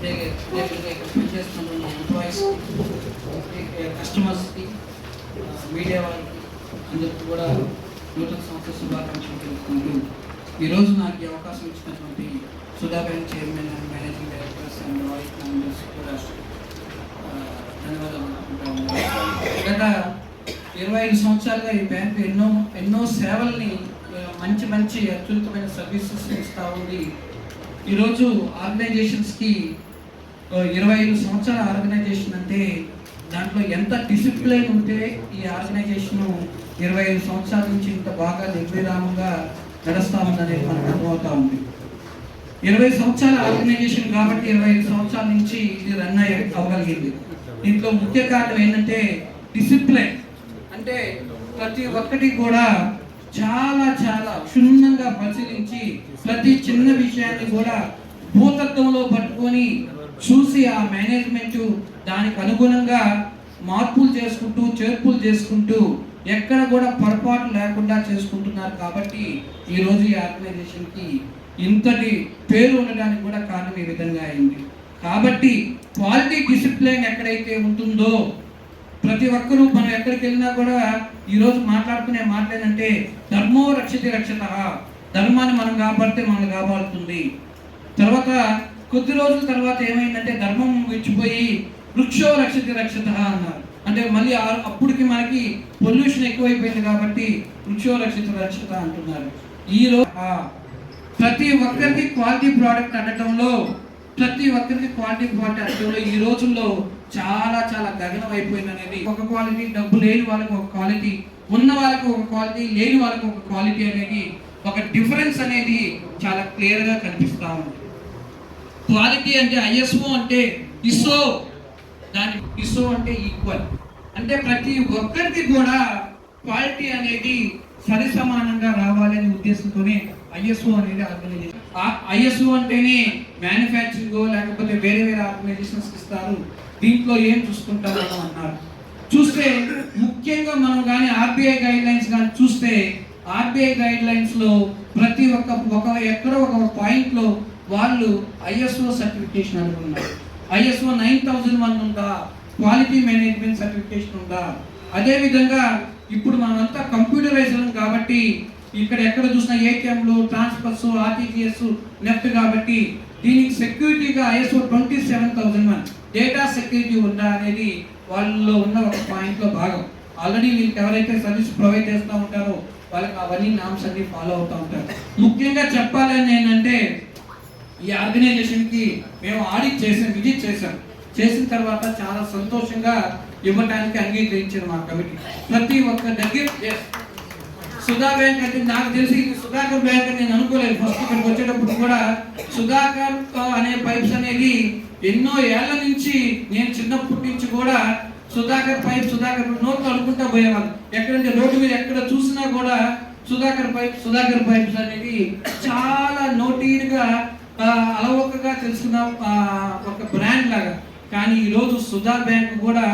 Cooperative chairman చేస్తున్న employees కస్టమర్స్కి media వాళ్ళకి అందరికీ కూడా నూతన సంవత్సర శుభాకాంక్షలు తెలుపుకుంటూ ఈరోజు నాకు ఈ అవకాశం ఇచ్చినటువంటి Sudha bank chairman and managing directors and vice members కూడా ధన్యవాదాలు అనుకుంటా గత ఇరవై ఐదు సంవత్సరాలుగా ఈ బ్యాంకు ఎన్నో ఎన్నో సేవల్ని మంచి మంచి అత్యుత్తమైన సర్వీసెస్ ఇస్తూ ఉంది ఈరోజు ఆర్గనైజేషన్స్కి ఇరవై ఐదు సంవత్సరాల ఆర్గనైజేషన్ అంటే దాంట్లో ఎంత డిసిప్లిన్ ఉంటే ఈ ఆర్గనైజేషన్ ఇరవై ఐదు సంవత్సరాల నుంచి ఇంత బాగా నిర్విరామంగా నడుస్తూ ఉందనేది మనకు అర్థమవుతా ఉంది. ఇరవై సంవత్సరాల ఆర్గనైజేషన్ కాబట్టి ఇరవై ఐదు సంవత్సరాల నుంచి ఇది రన్ అయ్యి అవ్వగలిగింది. దీంట్లో ముఖ్య కారణం ఏంటంటే డిసిప్లిన్. అంటే ప్రతి ఒక్కటి కూడా చాలా చాలా క్షుణ్ణంగా పరిశీలించి ప్రతి చిన్న విషయాన్ని కూడా భూతత్వంలో పట్టుకొని చూసి ఆ మేనేజ్మెంట్ దానికి అనుగుణంగా మార్పులు చేసుకుంటూ చేర్పులు చేసుకుంటూ ఎక్కడ కూడా పొరపాటు లేకుండా చేసుకుంటున్నారు కాబట్టి ఈరోజు ఈ ఆర్గనైజేషన్కి ఇంతటి పేరు ఉండడానికి కూడా కారణం ఈ విధంగా అయింది. కాబట్టి క్వాలిటీ డిసిప్లిన్ ఎక్కడైతే ఉంటుందో ప్రతి ఒక్కరూ మనం ఎక్కడికి వెళ్ళినా కూడా ఈరోజు మాట్లాడుకునే మాట్లాడంటే ధర్మో రక్షతి. రక్షత ధర్మాన్ని మనం కాపాడితే మనం కాపాడుతుంది. తర్వాత కొద్ది రోజుల తర్వాత ఏమైందంటే ధర్మం విచ్చిపోయి వృక్షో రక్షతి రక్షత అన్నారు. అంటే మళ్ళీ అప్పటికి మనకి పొల్యూషన్ ఎక్కువైపోయింది కాబట్టి వృక్షో రక్షిత రక్షత అంటున్నారు. ఈరోజు ప్రతి ఒక్కరికి క్వాలిటీ ప్రోడక్ట్ అనటంలో ప్రతి ఒక్కరికి క్వాలిటీ ప్రోడక్ట్ అనటంలో ఈ రోజుల్లో చాలా చాలా గగనం అయిపోయింది అనేది ఒక క్వాలిటీ డబ్బు లేని వాళ్ళకి ఒక క్వాలిటీ ఉన్న వాళ్ళకి ఒక క్వాలిటీ లేని వాళ్ళకి ఒక క్వాలిటీ అనేది ఒక డిఫరెన్స్ అనేది చాలా క్లియర్గా కనిపిస్తూ ఉంది. క్వాలిటీ అంటే ఐఎస్ఓ అంటే ఇసో దాని ఇసో అంటే ఈక్వల్ అంటే ప్రతి ఒక్కరికి కూడా క్వాలిటీ అనేది సరి సమానంగా రావాలనే ఉద్దేశంతోనే ఐఎస్ఓ అనేది ఆర్గనైజేషన్. ఐఎస్ఓ అంటేనే మ్యానుఫ్యాక్చరింగ్ లేకపోతే వేరే వేరే ఆర్గనైజేషన్స్ ఇస్తారు. దీంట్లో ఏం చూసుకుంటారు అని అన్నారు. చూస్తే ముఖ్యంగా మనం కానీ ఆర్బీఐ గైడ్ లైన్స్ కానీ చూస్తే ఆర్బీఐ గైడ్ లైన్స్లో ప్రతి ఒక్క ఒక ఎక్కడో ఒక పాయింట్లో వాళ్ళు ఐఎస్ఓ సర్టిఫికేషన్ అనుకున్నారు. ఐఎస్ఓ నైన్ థౌజండ్ వన్ ఉందా క్వాలిటీ మేనేజ్మెంట్ సర్టిఫికేషన్ ఉందా? అదేవిధంగా ఇప్పుడు మనమంతా కంప్యూటరైజ్ కాబట్టి ఇక్కడ ఎక్కడ చూసినా ఏటీఎంలు ట్రాన్స్ఫర్స్ ఆర్టీజీఎస్ నెఫ్ట్ కాబట్టి దీనికి సెక్యూరిటీగా ISO twenty seven thousand one data security ఉందా అనేది వాళ్ళలో ఉన్న ఒక పాయింట్లో భాగం. ఆల్రెడీ వీళ్ళకి ఎవరైతే సర్వీస్ ప్రొవైడ్ చేస్తూ ఉంటారో వాళ్ళకి అవన్నీ నామ్స్ అన్ని ఫాలో అవుతూ ఉంటారు. ముఖ్యంగా చెప్పాలని ఏంటంటే ఈ ఆర్గనైజేషన్కి మేము ఆడిట్ చేసాం విజిట్ చేసాం చేసిన తర్వాత చాలా సంతోషంగా ఇవ్వటానికి అంగీకరించారు మా కమిటీ. ప్రతి ఒక్క దగ్గర. సుధా బ్యాంక్ అంటే నాకు తెలిసి సుధాకర్ బ్యాంక్ అని నేను అనుకోలేదు. ఫస్ట్ ఇక్కడికి వచ్చేటప్పుడు కూడా సుధాకర్ అనే పైప్స్ అనేది ఎన్నో ఏళ్ళ నుంచి నేను చిన్నప్పటి నుంచి కూడా సుధాకర్ పైప్ సుధాకర్ నోట్లు అనుకుంటా పోయేవాళ్ళు. ఎక్కడంటే రోడ్డు మీద ఎక్కడ చూసినా కూడా సుధాకర్ పైప్ సుధాకర్ పైప్స్ అనేది చాలా నోటీర్గా అలవోకగా తెలుసుకున్న ఒక బ్రాండ్ లాగా. కానీ ఈరోజు సుధా బ్యాంక్ కూడా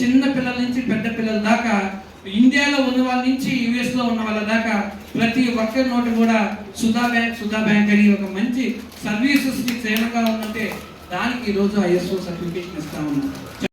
చిన్న పిల్లల నుంచి పెద్ద పిల్లల దాకా ఇండియాలో ఉన్న వాళ్ళ నుంచి యుఎస్లో ఉన్న వాళ్ళ దాకా ప్రతి ఒక్కరి నోటి కూడా సుధా బ్యాంక్ సుధా బ్యాంక్ అని ఒక మంచి సర్వీసెస్ సేవగా ఉందంటే దానికి ఈరోజు ఐఎస్ఓ సర్టిఫికేషన్ ఇస్తా ఉన్నాం